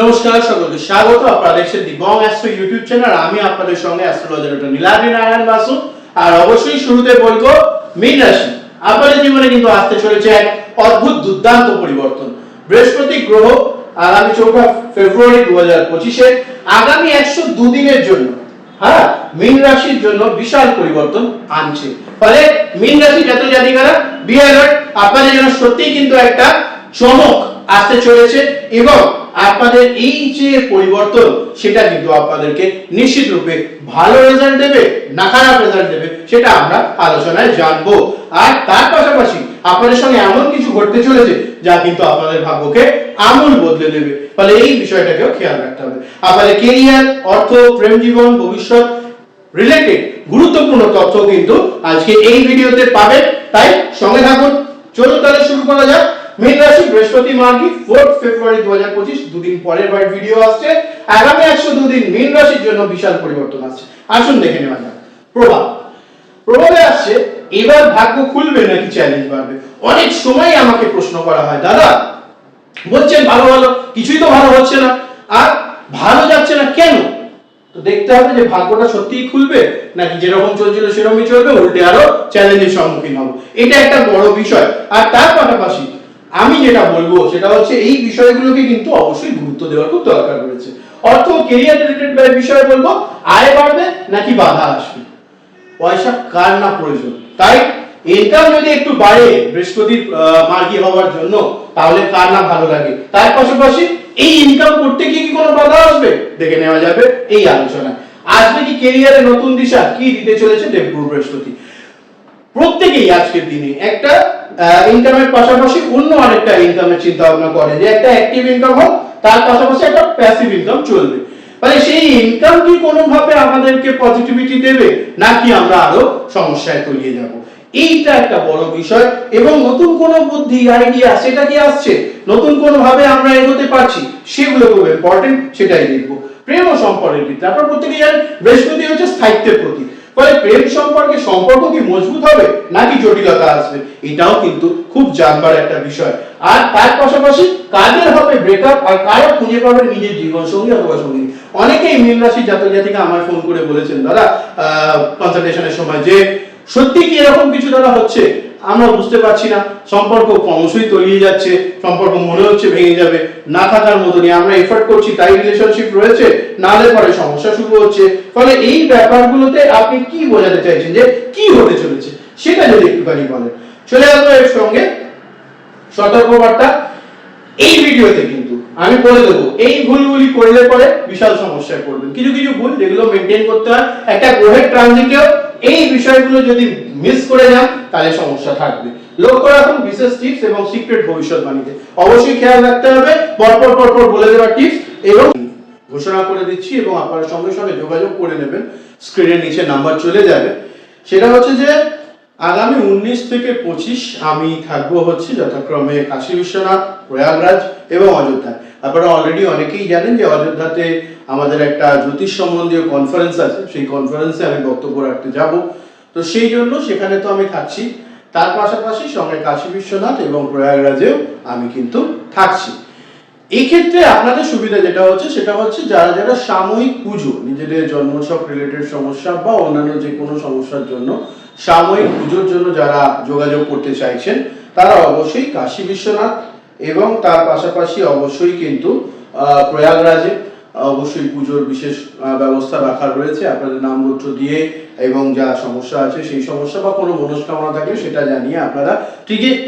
নমস্কার, সকলকে স্বাগত। আপনারা দেখছেন the Bong astro YouTube channel আমি আপনাদের সঙ্গে অ্যাস্ট্রোলজার ডক্টর নীলাদ্রি নারায়ণ বাসু। আর অবশ্যই শুরুতে বলব, মীন রাশি। আপনাদের জীবনে কিন্তু আসতে চলেছে এক অদ্ভুত, দুর্দান্ত পরিবর্তন। বৃহস্পতি গ্রহ, আগামী চৌঠা ফেব্রুয়ারি দু হাজার পঁচিশে, আগামী একশো দুদিনের জন্য হ্যাঁ মীন রাশির জন্য বিশাল পরিবর্তন আনছে। ফলে মীন রাশি জাতক জাতিকারা বি অ্যালার্ট আপনাদের জন্য সত্যিই কিন্তু একটা চমক আসতে চলেছে এবং আপনাদের এই যে পরিবর্তন, সেটা কিন্তু আপনাদেরকে নিশ্চিত রূপে ভালো রেজাল্ট দেবে, না খারাপ রেজাল্ট দেবে, সেটা আমরা আলোচনায় জানব। আর তার পাশাপাশি আপনাদের সঙ্গে এমন কিছু ঘটতে চলেছে, যা কিন্তু আপনাদের ভাগ্যকে আমূল বদলে দেবে। ফলে এই বিষয়টাকেও খেয়াল রাখতে হবে। আপনাদের কেরিয়ার অর্থ, প্রেম জীবন, ভবিষ্যৎ রিলেটেড গুরুত্বপূর্ণ তথ্য কিন্তু আজকে এই ভিডিওতে পাবেন। তাই সঙ্গে থাকুন। চলুন তাহলে শুরু করা যাক। মীন রাশি বৃহস্পতি মার্গি ফোর্থ ফেব্রুয়ারি দু হাজার পঁচিশ, দুদিন পরের বার ভিডিও আসছে। আগামী একশো দুদিন মীন রাশির জন্য বিশাল পরিবর্তন আসছে। আসুন দেখে নেওয়া যাক। প্রভাব। প্রভাবে আসছে, এবার ভাগ্য খুলবে নাকি চ্যালেঞ্জ বাড়বে? অনেক সময় আমাকে প্রশ্ন করা হয়, দাদা, বলছেন ভালো ভালো, কিছুই তো ভালো হচ্ছে না। আর ভালো যাচ্ছে না কেন? তো দেখতে হবে যে ভাগ্যটা সত্যিই খুলবে নাকি যেরকম চলছিল সেরকমই চলবে, উল্টে আরও চ্যালেঞ্জের সম্মুখীন হব। এটা একটা বড় বিষয়। আর তার পাশাপাশি আমি যেটা বলব সেটা হচ্ছে এই বিষয়গুলোকে কিন্তু অবশ্যই গুরুত্ব দেওয়ার খুব দরকার রয়েছে। অর্থ কেরিয়ার রিলেটেড বিষয়ে বলব, আয় বাড়বে নাকি বাধা আসবে? পয়সা কার না প্রয়োজন? তাই ইনকাম যদি একটু বাড়ে বৃহস্পতির মার্গী হওয়ার জন্য, তাহলে কার না ভালো লাগে? তার পাশাপাশি এই ইনকাম করতে গিয়ে কি কোনো বাধা আসবে? দেখে নেওয়া যাবে এই আলোচনায়। আসবে কি কেরিয়ারে নতুন দিশা? কি দিতে চলেছে দেবগুরু বৃহস্পতি? প্রত্যেকেই আজকের দিনে একটা ইনকামের পাশাপাশি অন্য আরেকটা ইনকামের চিন্তা ভাবনা করে যে একটা অ্যাক্টিভ ইনকাম হোক, তার পাশাপাশি একটা প্যাসিভ ইনকাম চলবে। মানে সেই ইনকাম কি কোনোভাবে আমাদেরকে পজিটিভিটি দেবে, নাকি আমরা আরও সমস্যায় তলিয়ে যাব? এইটা একটা বড় বিষয়, এবং নতুন কোনো বুদ্ধি আইডিয়া সেটা কি আসছে? নতুন কোনো ভাবে আমরা এগোতে পারছি? সেগুলো খুব ইম্পর্টেন্ট সেটাই দেখব। প্রেম ও সম্পর্কের ক্ষেত্রে আপনারা প্রত্যেকে জানেন, বৃহস্পতি হচ্ছে স্থায়িত্বের প্রতীক। ফলে প্রেম সম্পর্কে সম্পর্ক কি মজবুত হবে নাকি জটিলতা আসবে? এটাও কিন্তু খুব জানবার একটা বিষয়। আর তার পাশাপাশি কাদের হবে ব্রেকআপ আর কারা খুঁজে পাবে নিজের জীবন সঙ্গী অথবা সঙ্গী অনেকেই মীন রাশি জাতক জাতিকে আমার ফোন করে বলেছেন, দাদা কনসালটেশনের সময় যে সত্যি কি এরকম কিছু দাদা হচ্ছে? আমরা বুঝতে পারছি না। সম্পর্ক ক্রমশই তলিয়ে যাচ্ছে, সম্পর্ক মনে হচ্ছে ভেঙে যাবে। না থাকার মতনই আমরা এফোর্ট করছি, তাই রিলেশনশিপ রয়েছে, নালে পরে সমস্যা শুরু হচ্ছে। ফলে এই ব্যাপারগুলোতে আপনি কি বোঝাতে চাইছেন যে কি হতে চলেছে? সেটা যদি একটুখানি বলেন। চলে আসব এর সঙ্গে। সতর্কবার্তা। এই ভিডিওতে কিন্তু আমি বলে দেবো, এই ভুলগুলি করলে পরে বিশাল সমস্যায় পড়বেন। কিছু কিছু ভুল যেগুলো মেনটেন করতে হয়। একটা গ্রহের ট্রানজিটেও এই বিষয়গুলো যদি মিস করে যান, তাহলে সমস্যা থাকবে। লক্ষ্য রাখুন, বিশেষ টিপস এবং সিক্রেট ভবিষ্যৎবাণীতে। অবশ্যই খেয়াল রাখতে হবে, পরপর পরপর বলে দেওয়ার টিপস এবং ঘোষণা করে দিচ্ছি এবং আপনারা সঙ্গে সঙ্গে যোগাযোগ করে নেবেন। স্ক্রিনের নিচে নাম্বার চলে যাবে। সেটা হচ্ছে যে, আগামী উনিশ থেকে পঁচিশ আমি থাকব হচ্ছে যথাক্রমে কাশী বিশ্বনাথ, প্রয়াগরাজ এবং অযোধ্যায় আপনারা অলরেডি অনেকেই জানেন যে অযোধ্যাতে আমাদের একটা জ্যোতিষ সম্বন্ধীয় কনফারেন্স আছে। সেই কনফারেন্সে আমি বক্তব্য রাখতে যাব। তো সেই জন্য সেখানে তো আমি থাকছি। তার পাশাপাশি সঙ্গে কাশী বিশ্বনাথ এবং প্রয়াগরাজেও আমি কিন্তু থাকছি। এই ক্ষেত্রে আপনাদের সুবিধা যেটা হচ্ছে, সেটা হচ্ছে যারা যারা সাময়িক পুজো, নিজেদের জন্মছক রিলেটেড সমস্যা বা অন্যান্য যে কোনো সমস্যার জন্য সাময়িক পুজোর জন্য যারা যোগাযোগ করতে চাইছেন, তারা অবশ্যই কাশী বিশ্বনাথ এবং তার পাশাপাশি অবশ্যই কিন্তু প্রয়াগরাজে অবশ্যই পুজোর বিশেষ ব্যবস্থা রাখা রয়েছে। আপনাদের নামপত্র দিয়ে এবং যা সমস্যা আছে সেই সমস্যা বা কোনো মনস্কামনা থাকলে সেটা জানিয়ে আপনারা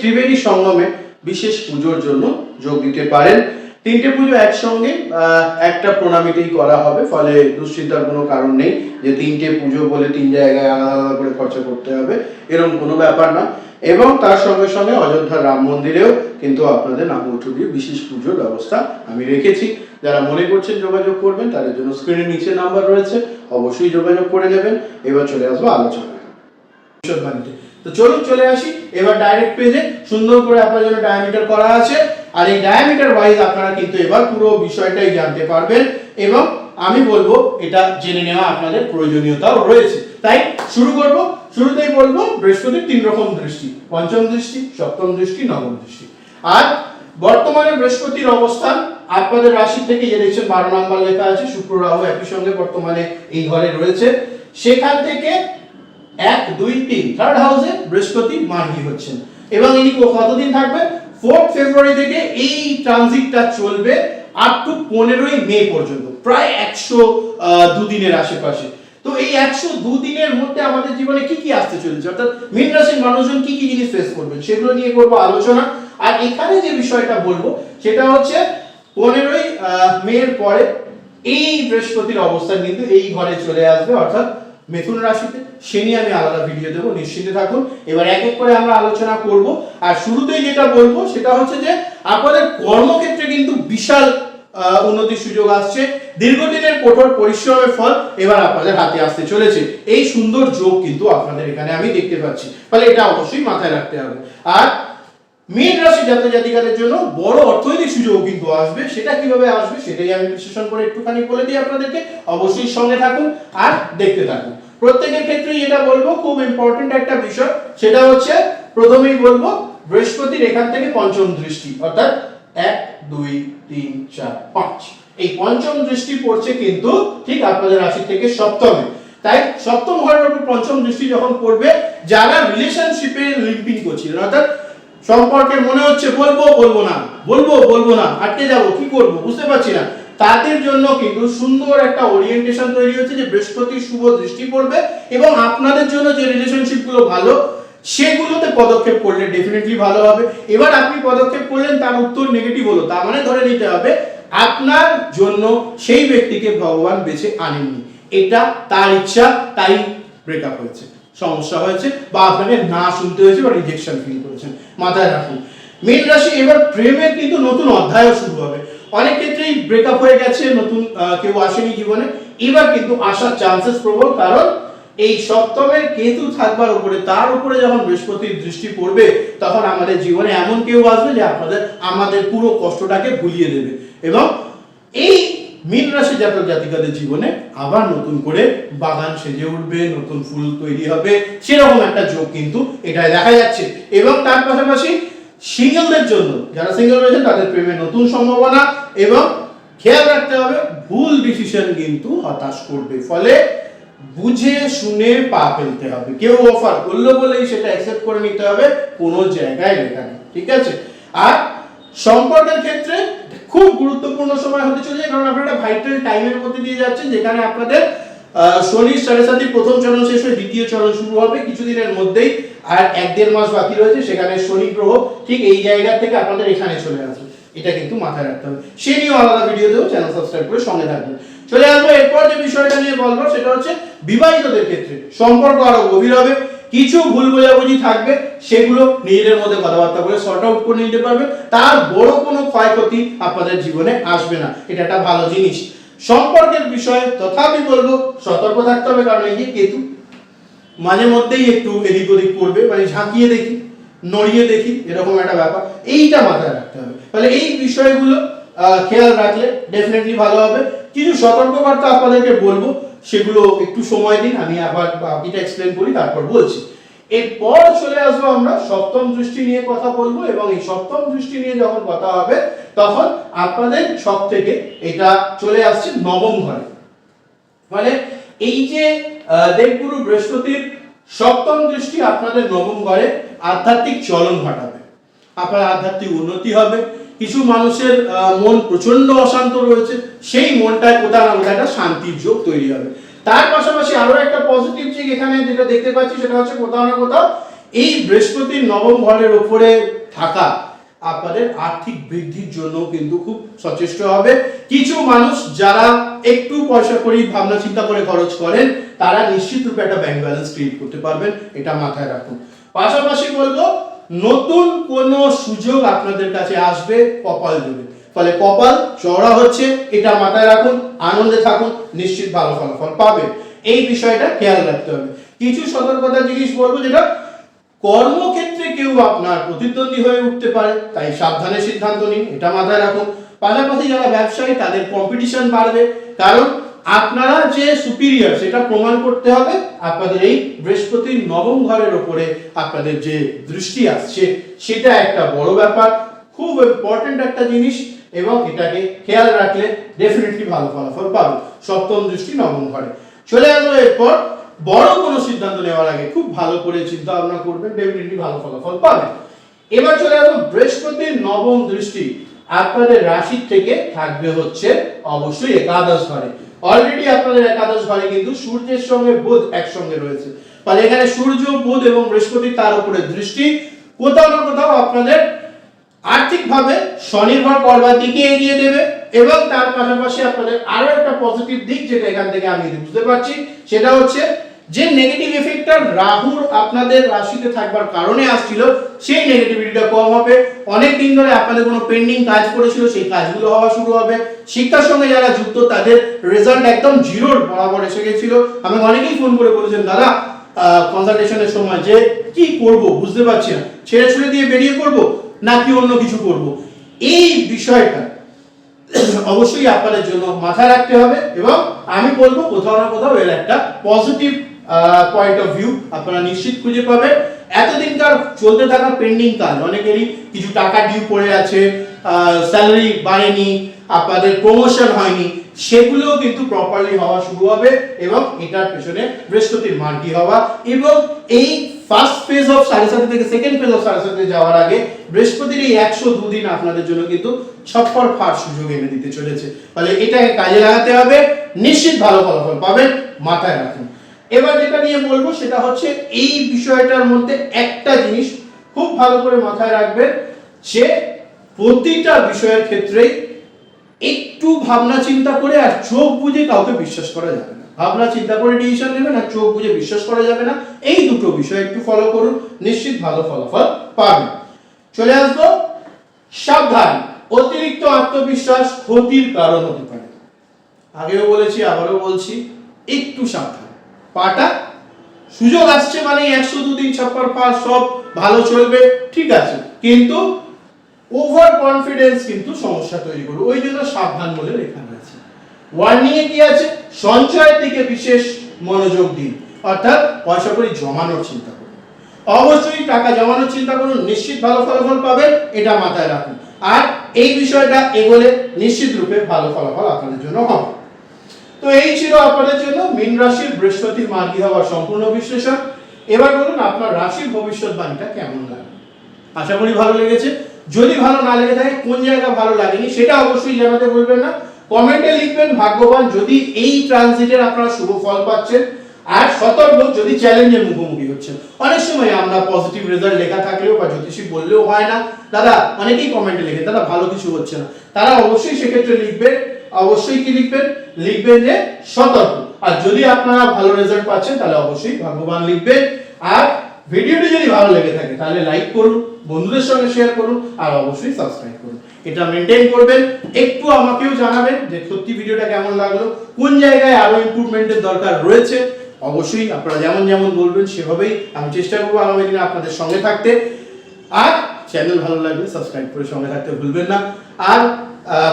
ত্রিবেণী সঙ্গমে বিশেষ পুজোর জন্য যোগ দিতে পারেন। তিনটে পুজো একসঙ্গে একটা প্রণামীতেই করা হবে, ফলে দুশ্চিন্তার কোনো কারণ নেই যে তিনটে পুজো বলে তিন জায়গায় আলাদা আলাদা করে খরচা করতে হবে, এরকম কোনো ব্যাপার না। এবং তার সঙ্গে সঙ্গে অযোধ্যা রাম মন্দিরেও কিন্তু আপনাদের নামপত্র দিয়ে বিশেষ পুজোর ব্যবস্থা আমি রেখেছি। যারা মনে করছেন যোগাযোগ করবেন, তাদের জন্য স্ক্রিনের নিচে নাম্বার রয়েছে, অবশ্যই যোগাযোগ করে নেবেন। এবার চলে আসব আলোচনায়। তো চলুন চলে আসি, এবার ডাইরেক্ট পেজে সুন্দর করে আপনার জন্য ডায়ামিটার করা আছে। আর এই ডায়ামিটার ওয়াইজ আপনারা কিন্তু এবার পুরো বিষয়টাই জানতে পারবেন এবং আমি বলব এটা জেনে নেওয়া আপনাদের প্রয়োজনীয়তাও রয়েছে। তাই শুরু করব। শুরুতেই বলব, বৃহস্পতির তিন রকম দৃষ্টি, পঞ্চম দৃষ্টি, সপ্তম দৃষ্টি, নবম দৃষ্টি। আর বর্তমানে বৃহস্পতির অবস্থান আপনাদের রাশি থেকে যে দেখছেন বারো নাম্বার লেখা আছে, শুক্র, রাহু একই সঙ্গে বর্তমানে এই ঘরে রয়েছে। সেখান থেকে এক, দুই, তিন থার্ড হাউসে বৃহস্পতি মার্গী হচ্ছেন। এবং ইনি কতদিন থাকবেন? ফোর্থ ফেব্রুয়ারি থেকে এই ট্রানজিটটা চলবে আপ টু পনেরোই মে পর্যন্ত, প্রায় একশো দুদিনের আশেপাশে। তো এই একশো দুদিনের মধ্যে আমাদের জীবনে কি কি আসতে চলেছে? অর্থাৎ মীন রাশির মানুষজন কি কি জিনিস ফেস করবেন? সেগুলো নিয়ে করব আলোচনা। আর এখানে যে বিষয়টা বলব, সেটা হচ্ছে পনেরোই মের পরে এই বৃহস্পতির অবস্থান কিন্তু এই ঘরে চলে আসবে, অর্থাৎ মিথুন রাশিতে, সে নিয়ে আমি আলাদা ভিডিও দেবো, নিশ্চিন্তে থাকুন। এবার এক এক করে আমরা আলোচনা করব। আর শুরুতেই যেটা বলব, সেটা হচ্ছে যে আপনাদের কর্মক্ষেত্রে কিন্তু বিশাল উন্নতির সুযোগ আসছে। দীর্ঘদিনের কঠোর পরিশ্রমের ফল এবার আপনাদের হাতে আসতে চলেছে। এই সুন্দর যোগ কিন্তু আপনাদের এখানে আমি দেখতে পাচ্ছি। ফলে এটা অবশ্যই মাথায় রাখতে হবে। আর মীন রাশি জাতক জাতিকাদের জন্য বড় অর্থনৈতিক সুযোগ কিন্তু আসবে। সেটা কীভাবে আসবে সেটাই আমি বিশ্লেষণ করে একটুখানি বলে দিই আপনাদেরকে। অবশ্যই সঙ্গে থাকুন আর দেখতে থাকুন। প্রত্যেকের ক্ষেত্রেই এটা বলব, খুব ইম্পর্টেন্ট একটা বিষয়। সেটা হচ্ছে, প্রথমেই বলব, বৃহস্পতির এখান থেকে পঞ্চম দৃষ্টি, অর্থাৎ এক, দুই, তিন, চার, পাঁচ। এই পঞ্চম দৃষ্টি পড়ছে কিন্তু ঠিক আপনাদের রাশি থেকে সপ্তমে। তাই সপ্তম ঘরের উপর পঞ্চম দৃষ্টি যখন পড়বে, যারা রিলেশনশিপে লিঙ্কিং করছিলেন, অর্থাৎ সম্পর্কে মনে হচ্ছে বলব বলব না। বলব বলব না। আটকে যাব, কি করব? বুঝতে পারছি না। তাদের জন্য কিন্তু সুন্দর একটা ওরিয়েন্টেশন তৈরি হচ্ছে যে বৃহস্পতির শুভ দৃষ্টি পড়বে এবং আপনাদের জন্য যে রিলেশনশিপগুলো ভালো, সেগুলোতে পদক্ষেপ করলে ডেফিনেটলি ভালো হবে। এবার আপনি পদক্ষেপ করলেন, তার উত্তর নেগেটিভ হলো। তার মানে ধরে নিতে হবে, আপনার জন্য সেই ব্যক্তিকে ভগবান বেছে আনেননি। এটা তার ইচ্ছা, তাই ব্রেকআপ হয়েছে। সমস্যা হয়েছে বা আপনাকে না শুনতে হয়েছে বা রিজেকশন ফিল করেছেন। মাথায় রাখুন। মীন রাশি, এবার প্রেমের কিন্তু নতুন অধ্যায়ও শুরু হবে। অনেক ক্ষেত্রেই ব্রেকআপ হয়ে গেছে, নতুন কেউ আসেনি জীবনে। এবার কিন্তু আসার চান্সেস প্রবল, কারণ এই সপ্তমের কেতু থাকবার উপরে, তার উপরে যখন বৃহস্পতির দৃষ্টি পড়বে, তখন আমাদের জীবনে এমন কেউ আসবে যে আপনাদের, আমাদের পুরো কষ্টটাকে ভুলিয়ে দেবে। এবং এই মীন রাশি জাতক জাতিকাদের জীবনে আবার নতুন করে বাগান সেজে উঠবে, নতুন ফুল তৈরি হবে, সেরকম একটা যোগ কিন্তু এটাই দেখা যাচ্ছে। এবং তার পাশাপাশি সিঙ্গেলদের জন্য, যারা সিঙ্গেল রয়েছেন তাদের প্রেমের নতুন সম্ভাবনা এবং খেয়াল রাখতে হবে, ভুল ডিসিশন কিন্তু হতাশ করবে। ফলে বুঝে, শুনে পা ফেলতে হবে। কেউ অফার করল বলেই সেটা অ্যাকসেপ্ট করে নিতে হবে, কোনো জায়গায় লেখা নেই। ঠিক আছে? আর সম্পর্কের ক্ষেত্রে খুব গুরুত্বপূর্ণ সময় হতে চলেছে, কারণ আপনারা ভাইটাল টাইমের মধ্যে দিয়ে যাচ্ছেন, যেখানে আপনাদের শনির সাড়ে সাতই প্রথম চরণ শেষ হয়ে দ্বিতীয় চরণ শুরু হবে। কিছুদিনের মধ্যেই আর এক দেড় মাস বাকি রয়েছে, সেখানে শনি গ্রহ ঠিক এই জায়গা থেকে আপনাদের এখানে চলে আসবে। এটা কিন্তু মাথায় রাখতে হবে। সে নিয়েও আলাদা ভিডিও দেবো চ্যানেল সাবস্ক্রাইব করে সঙ্গে থাকবেন। চলে আসব, এরপর যে বিষয়টা নিয়ে বলব, সেটা হচ্ছে বিবাহিতদের ক্ষেত্রে সম্পর্ক আরও গভীর হবে। কিছু ভুল বোঝাবুঝি থাকবে, সেগুলো নিজেদের মধ্যে কথাবার্তা বলে সর্ট আউট করে নিতে পারবে। তার বড় কোনো ক্ষয়ক্ষতি আপনাদের জীবনে আসবে না। এটা একটা ভালো জিনিস। সম্পর্কের বিষয়ে তথাপি বলব, সতর্ক থাকতে হবে, কারণ এই যে কেতু, মাঝে মধ্যেই একটু এদিক ওদিক করবে মানে ঝাঁকিয়ে দেখি, নড়িয়ে দেখি, এরকম একটা ব্যাপার। এইটা মাথায় রাখতে হবে। তাহলে এই বিষয়গুলো খেয়াল রাখলে ডেফিনেটলি ভালো হবে। কিছু সতর্কবার্তা আপনাদেরকে বলব সেগুলো একটু সময় দিন, আমি আবার বাকিটা এক্সপ্লেন করি, তারপর বলছি। এরপর চলে আসব আমরা সপ্তম দৃষ্টি নিয়ে কথা বলব এবং এই সপ্তম দৃষ্টি নিয়ে যখন কথা হবে, তখন আপনাদের সব থেকে এটা চলে আসছে নবম ঘরে। মানে এই যে দেবগুরু বৃহস্পতির সপ্তম দৃষ্টি আপনাদের নবম ঘরে আধ্যাত্মিক চলন ঘটাবে। আপনার আধ্যাত্মিক উন্নতি হবে কিছু মানুষের মন প্রচণ্ড অশান্ত রয়েছে, সেই মনটায় কোথাও না কোথাও একটা শান্তির যোগ তৈরি হবে। তার পাশাপাশি আরও একটা পজিটিভ দিক এখানে যেটা দেখতে পাচ্ছি, সেটা হচ্ছে কোথাও না কোথাও এই বৃহস্পতির নবম ঘরের উপরে থাকা আপনাদের আর্থিক বৃদ্ধির জন্য কিন্তু খুব সচেষ্ট হবে। কিছু মানুষ যারা একটু পয়সা করি ভাবনা চিন্তা করে খরচ করেন, তারা নিশ্চিত রূপে একটা ব্যাংক ব্যালেন্স ক্রিয়েট করতে পারবেন, এটা মাথায় রাখুন। পাশাপাশি বলব নতুন কোনো সুযোগ আপনাদের কাছে আসবে, কপাল জুড়ে ফলে কপাল চড়া হচ্ছে, এটা মাথায় রাখুন, আনন্দে থাকুন, নিশ্চিত ভালো ফলাফল পাবেন। এই বিষয়টা খেয়াল রাখতে হবে। কিছু সতর্কতার জিনিস বলব যেটা, কর্মক্ষেত্রে কেউ আপনার প্রতিদ্বন্দ্বী হয়ে উঠতে পারে, তাই সাবধানে সিদ্ধান্ত নিন, এটা মাথায় রাখুন। পাশাপাশি যারা ব্যবসায়ী, তাদের কম্পিটিশন বাড়বে। কারণ আপনারা যে সুপিরিয়র সেটা প্রমাণ করতে হবে, আপনাদের এই বৃহস্পতির নবম ঘরের ওপরে আপনাদের যে দৃষ্টি আসছে, সেটা একটা বড় ব্যাপার, খুব ইম্পর্টেন্ট একটা জিনিস, এবং এটাকে খেয়াল রাখলে ডেফিনেটলি ভালো ফলাফল পাবে সপ্তম দৃষ্টি নবম ঘরে। চলে আসব এরপর, বড় কোনো সিদ্ধান্ত নেওয়ার আগে, খুব ভালো করে চিন্তা ভাবনা করবেন ডেফিনেটলি ভালো ফলাফল পাবেন। এবার চলে আসব বৃহস্পতির নবম দৃষ্টি, আপনাদের রাশি থেকে থাকবে হচ্ছে অবশ্যই একাদশ ঘরে। অলরেডি আপনাদের একাদশ ঘরে কিন্তু সূর্যের সঙ্গে বুধ একসঙ্গে রয়েছে। ফলে এখানে সূর্য, বুধ এবং বৃহস্পতি তার উপরে দৃষ্টি। কোথাও না কোথাও আপনাদের আর্থিকভাবে স্বনির্ভর করবার দিকে এগিয়ে দেবে এবং তার পাশাপাশি আপনাদের আরও একটা পজিটিভ দিক যেটা এখান থেকে আমি বুঝতে পারছি, সেটা হচ্ছে যে নেগেটিভ এফেক্টটা রাহুর আপনাদের রাশিতে থাকবার কারণে আসছিল, সেই নেগেটিভিটিটা কম হবে। অনেক দিন ধরে আপনাদের কোনো পেন্ডিং কাজ পড়েছিল, সেই কাজগুলো হওয়া শুরু হবে। শিক্ষার সঙ্গে যারা যুক্ত, তাদের রেজাল্ট একদম জিরোর বরাবর এসে গেছিল। আমি অনেকেই ফোন করে বলেছেন, দাদা কনসালটেশনের সময় যে কি করব বুঝতে পারছি না। ছেড়ে ছেড়ে দিয়ে বেরিয়ে পড়ব নাকি অন্য কিছু করব? এই বিষয়টা অবশ্যই আপনাদের জন্য মাথায় রাখতে হবে এবং আমি বলব কোথাও না কোথাও এর একটা পজিটিভ পয়েন্ট অফ ভিউ আপনারা নিশ্চিত খুঁজে পাবেন। এতদিনকার চলতে থাকা পেন্ডিং কাজ, অনেকেরই কিছু টাকা ডিউ পড়ে আছে স্যালারি বাড়েনি, আপনাদের প্রমোশন হয়নি, সেগুলোও কিন্তু প্রপারলি হওয়া শুরু হবে এবং এটার পেছনে বৃহস্পতির মার্কি হওয়া এবং এই ফার্স্ট ফেজ অফ সাড়ে সাথে থেকে সেকেন্ড ফেজ অফ সাড়ে সাথে যাওয়ার আগে বৃহস্পতির এই একশো দুদিন আপনাদের জন্য কিন্তু ছপ্পর ফার সুযোগ এনে দিতে চলেছে। ফলে এটাকে কাজে লাগাতে হবে, নিশ্চিত ভালো ফলাফল পাবেন, মাথায় রাখুন। এবার যেটা নিয়ে বলব সেটা হচ্ছে এই বিষয়টার মধ্যে একটা জিনিস খুব ভালো করে মাথায় রাখবেন যে প্রতিটা বিষয়ের ক্ষেত্রেই একটু ভাবনা চিন্তা করে আর চোখ বুঝে কাউকে বিশ্বাস করা যাবে না। ভাবনা চিন্তা করে ডিসিশন নেবেন আর চোখ বুঝে বিশ্বাস করা যাবে না। এই দুটো বিষয় একটু ফলো করুন, নিশ্চিত ভালো ফলাফল পাবেন। চলে আসব, সাবধান, অতিরিক্ত আত্মবিশ্বাস ক্ষতির কারণ হতে পারে। আগেও বলেছি, আবারও বলছি, একটু সাবধান। পাটা সুযোগ আসছে মানে একশো দুদিন ছাপ্পার পাস সব ভালো চলবে, ঠিক আছে। কিন্তু ওভার কনফিডেন্স কিন্তু সমস্যা তৈরি করবে। ওই জন্য সাবধান বলে লেখা হয়েছে ওয়ার্নিং এ কি আছে? সঞ্চয়ের দিকে বিশেষ মনোযোগ দিন। অর্থাৎ পয়সা করি জমানোর চিন্তা করুন। অবশ্যই টাকা জমানোর চিন্তা করুন, নিশ্চিত ভালো ফলাফল পাবেন, এটা মাথায় রাখুন। আর এই বিষয়টা এগোলে নিশ্চিত রূপে ভালো ফলাফল আপনাদের জন্য হবে। তো এই ছিল আপনাদের জন্য মীন রাশির বৃহস্পতির মার্গী হওয়ার সম্পূর্ণ বিশ্লেষণ। এবার বলুন আপনার রাশির ভবিষ্যৎবাণীটা কেমন লাগে আশা করি ভালো লেগেছে। যদি ভালো না লেগে থাকে, কোন জায়গা ভালো লাগেনি সেটা অবশ্যই জানাতে বলবেন না। কমেন্টে লিখবেন, ভাগ্যবান, যদি এই ট্রানজিটের আপনারা শুভ ফল পাচ্ছেন আর সতর্ক, যদি চ্যালেঞ্জের মুখোমুখি হচ্ছেন। অনেক সময় আমরা পজিটিভ রেজাল্ট লেখা থাকলেও বা জ্যোতিষী বললেও হয় না। দাদা, অনেকেই কমেন্টে লিখে দাদা, ভালো কিছু হচ্ছে না। তারা অবশ্যই সেক্ষেত্রে লিখবেন অবশ্যই কি লিখবেন? লিখবেন যে সতর্ক। আর যদি আপনারা ভালো রেজাল্ট পাচ্ছেন, তাহলে অবশ্যই ভাগ্যবান লিখবেন আর ভিডিওটি যদি ভালো লেগে থাকে, তাহলে লাইক করুন, বন্ধুদের সঙ্গে শেয়ার করুন, আর অবশ্যই সাবস্ক্রাইব করুন। এটা মেনটেন করবেন। একটু আমাকেও জানাবেন যে সত্যি ভিডিওটা কেমন লাগল, কোন জায়গায় আরও ইমপ্রুভমেন্টের দরকার রয়েছে। অবশ্যই আপনারা যেমন যেমন বলবেন, সেভাবেই আমি চেষ্টা করব আগামী দিনে আপনাদের সঙ্গে থাকতে। আর চ্যানেল ভালো লাগলে সাবস্ক্রাইব করে সঙ্গে থাকতে ভুলবেন না। আর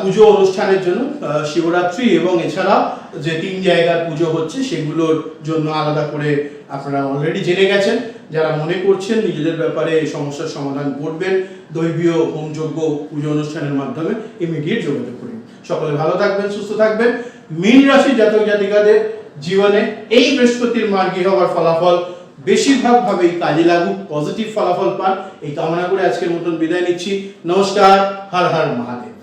পুজো অনুষ্ঠানের জন্য শিবরাত্রি এবং এছাড়া যে তিন জায়গার পুজো হচ্ছে সেগুলোর জন্য আলাদা করে আপনারা অলরেডি জেনে গেছেন। যারা মনে করছেন নিজেদের ব্যাপারে এই সমস্যার সমাধান করবেন, দৈবীয় হোমযজ্ঞ পুজো অনুষ্ঠানের মাধ্যমে ইমিডিয়েট যোগাযোগ করুন। সকলে ভালো থাকবেন, সুস্থ থাকবেন। মীন রাশি জাতক জাতিকাদের জীবনে এই বৃহস্পতির মার্গী হওয়ার ফলাফল বেশিরভাগ ভাবেই কাজে লাগুক পজিটিভ ফলাফল পান। এই কামনা করে আজকের মতন বিদায় নিচ্ছি। নমস্কার, হর হর মহাদেব।